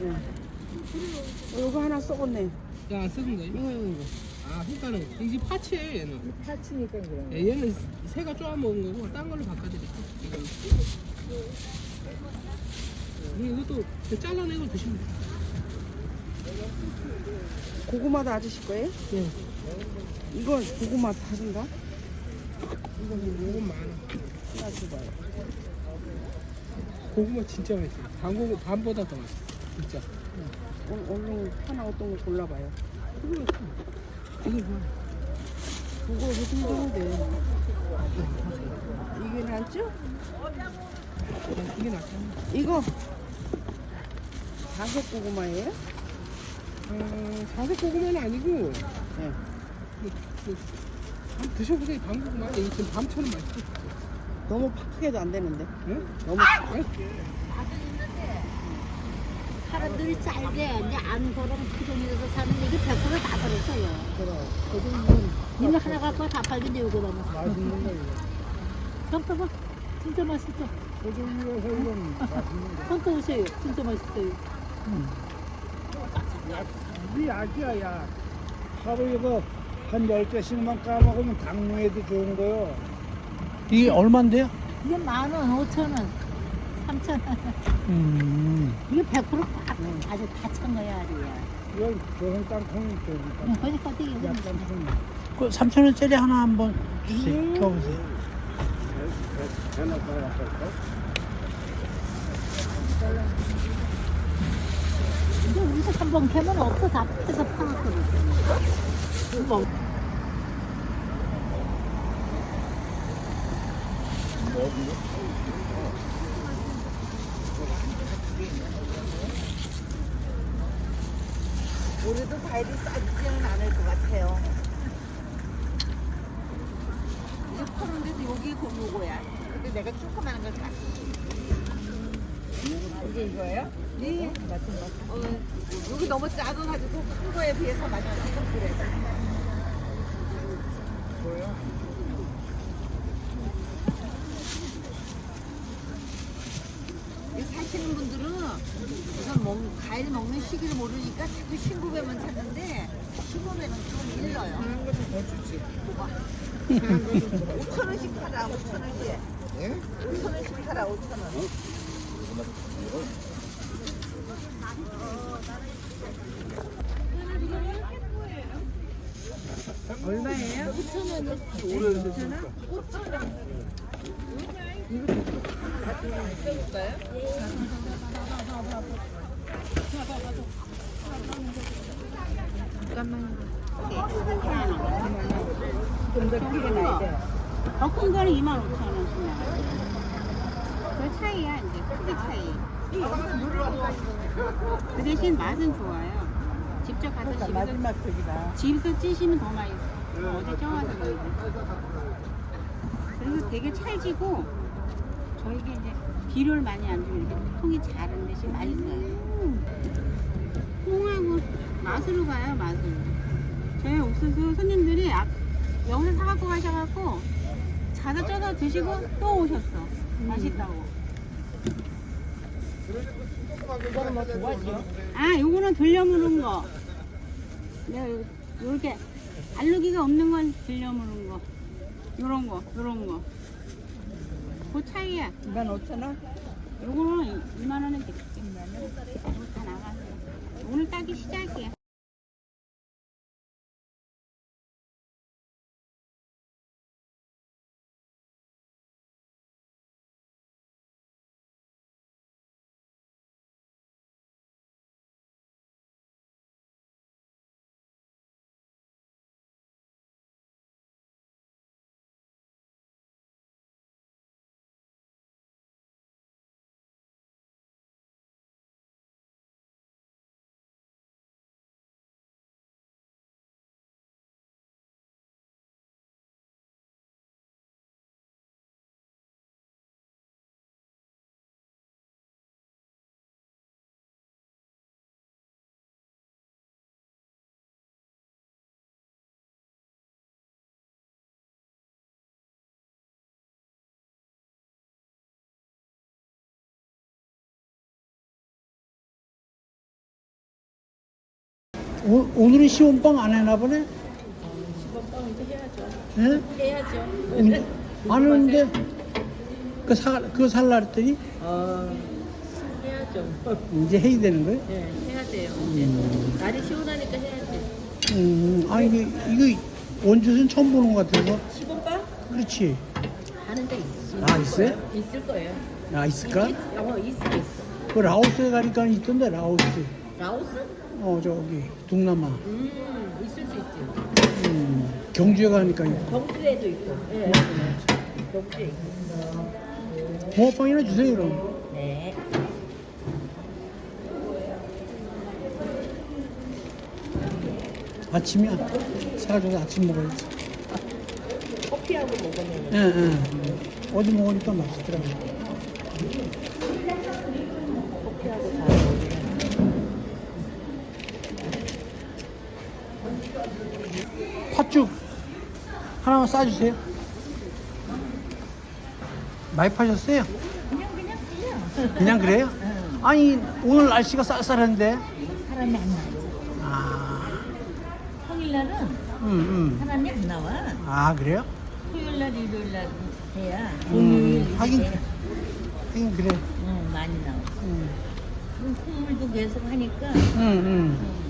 네. 어, 이거 하나 썩었네. 야 썩은 거 이거 이거 이거. 아 그러니까는 이게 파츠예요 얘는 파치니까 그래. 예, 얘는 새가 쪼아 먹은 거고 딴 걸로 바꿔드릴게요 이건 그럼 이것도 잘라내고 드시면 돼요 고구마도 아저씨 거예요? 네. 이건 고구마 다른가? 이거는 요건 많아 하나 줘봐요. 고구마 진짜 맛있어요 반 고구 반보다 더 맛있어 진짜 오늘 얼른 하나 어떤 거 골라봐요. 이거 이거 그거 건데? 이게 낫죠? 이게 낫잖아 이거 자색 고구마예요? 어, 자색 고구마는 아니고 네. 그, 그, 한번 드셔보세요 반고구마 이게 지금 밤처럼 맛있어 너무 팍하게도 안 되는데. 응? 너무 아니, 사람들이 잘게 이제 안고랑 피존에서 사는 이게 100%다 들었어요. 그래. 거기는 이거 하나 갖고 다 팔던데 이거 넘었어. 맛있는 거 이거. 한번 봐. 진짜 맛있어. 거기에서 이건 맛있는 거. 한번 오세요. 진짜 맛있어요. 이 약이야 약. 하루 이거 한 10개씩만 까먹으면 당뇨에도 좋은 거요. 이게 얼만데요? 이게 만 원, 오천 원, 삼천 원. 음. 이게 100% 다, 아주 다 찬 거야, 아주야. 이건 좋은 땅콩이 응, 되니까. 그러니까 되게 약 땅콩. 그 3천 원짜리 하나 한번 주세요. 줘보세요. 하나 더 할까? 이제 우리가 한번 캐면 없어. 다 뜯어 파놨거든. 뭐, 올해도 과일이 싸지지는 않을 것 같아요. 이거 파는데도 여기 고무고야. 근데 내가 조그마한 걸 샀어. 이게 이거예요? 네. 어, 여기 너무 작아가지고 큰 거에 비해서 맛이 조금 그래. 이 사시는 분들은 우선 먹, 과일 먹는 시기를 모르니까 자꾸 신고배만 찾는데 신고배는 좀 일러요. 그런 것도 더 주지. 5천 원씩 팔아, 5천 원씩. 예? 5천 원씩 팔아, 5천 원. 얼마예요? 5천 원이요. 좀더 크게 나야 돼. 더큰 거는 2만 5천 원씩. 그 차이야, 이제. 크기 차이. 그 대신 맛은 좋아요. 직접 가서 집에서, 저기다. 집에서 찌시면 더 맛있어. 어제 쪄와서 그런지. 그래서 되게 찰지고, 저에게 이제 비료를 많이 안 주면 이렇게 통이 자른 대신 맛있어요. 통하고 맛으로 가요, 맛으로. 저희 옥수수 손님들이 앞, 여기서 사갖고 가셔갖고, 자다 쪄서 드시고 또 오셨어. 맛있다고. 아, 요거는 돌려 무는 거. 내가 요- 요렇게 알루기가 없는 건 돌려 무는 거. 요런 거, 요런 거. 그 차이야. 2만 5천 원? 요거는 2만 원은 됐지. 이거 다 나갔어. 오늘 따기 시작이야. 오, 오늘은 시원빵 안 해나 보네? 시범빵 이제 해야죠. 예? 해야죠. 오늘 안 하는데 그 사, 그거 살라 했더니 어, 해야죠. 이제 해야 되는 거예요? 네, 해야 돼요. 이제 음, 날이 시원하니까 해야지. 음, 아니 이거, 이거 원주는 처음 보는 것 같아서 시범빵 그렇지 하는 데 있어. 아 있어요? 있을 거예요. 아 있을까? 어, 있어 있어. 그 라오스에 가니까 있던데 라오스 라오스? 어 저기 동남아 음, 있을 수 있지. 음, 경주에 가니까 있고 경주에도 있고. 네. 경주에 있고. 붕어빵이나 주세요 그럼 네. 아침이야 사가지고 아침 먹어야지 커피하고 먹으면 예, 예. 어디 먹으니까 맛있더라고 잘 먹으면. 팥죽 하나만 싸주세요 많이 파셨어요? 그냥 그냥 그냥 그냥 그래요? 아니 오늘 날씨가 쌀쌀한데 사람이 안 나와. 아, 평일날은 음, 음. 사람이 안 나와. 아 그래요? 토요일날 일요일날 해야 음, 금요일 하긴 이렇게 하긴 그래 응, 많이 나와. 음, 그럼 콧물도 계속 하니까 음, 음.